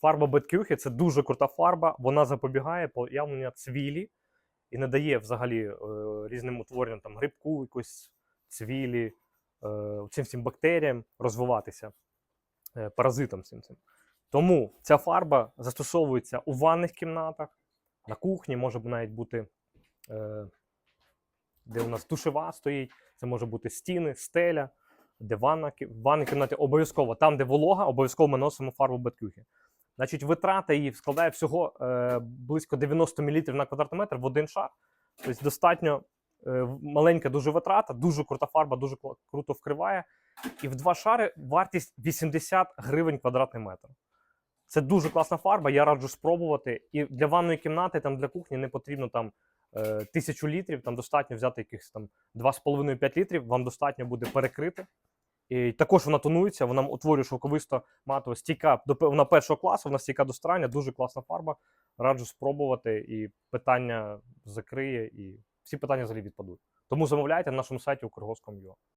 Фарба Беткюхи це дуже крута фарба. Вона запобігає появлення цвілі і не дає взагалі е, різним утворенням там грибку, якось цвілі, е, цим всім бактеріям розвиватися, е, паразитам цим цим. Тому ця фарба застосовується у ванних кімнатах, на кухні, може навіть бути, е, де у нас душева стоїть, це може бути стіни, стеля, де ванна, в ванній обов'язково, там, де волога, обов'язково ми носимо фарбу Беткюхи. Значить, витрата її складає всього е, близько 90 мл на квадратний метр в один шар. Тобто достатньо е, маленька дуже витрата, дуже крута фарба, дуже круто вкриває. І в два шари вартість 80 гривень квадратний метр. Це дуже класна фарба, я раджу спробувати. І для ванної кімнати, там для кухні не потрібно там е, тисячу літрів, там достатньо взяти якихось там 2,5-5 літрів, вам достатньо буде перекрити. І також вона тонується, вона утворює шовковисто матово стійка до вона першого класу, вона стійка до старання, дуже класна фарба. Раджу спробувати, і питання закриє, і всі питання взагалі відпадуть. Тому замовляйте на нашому сайті Укргоском.ua.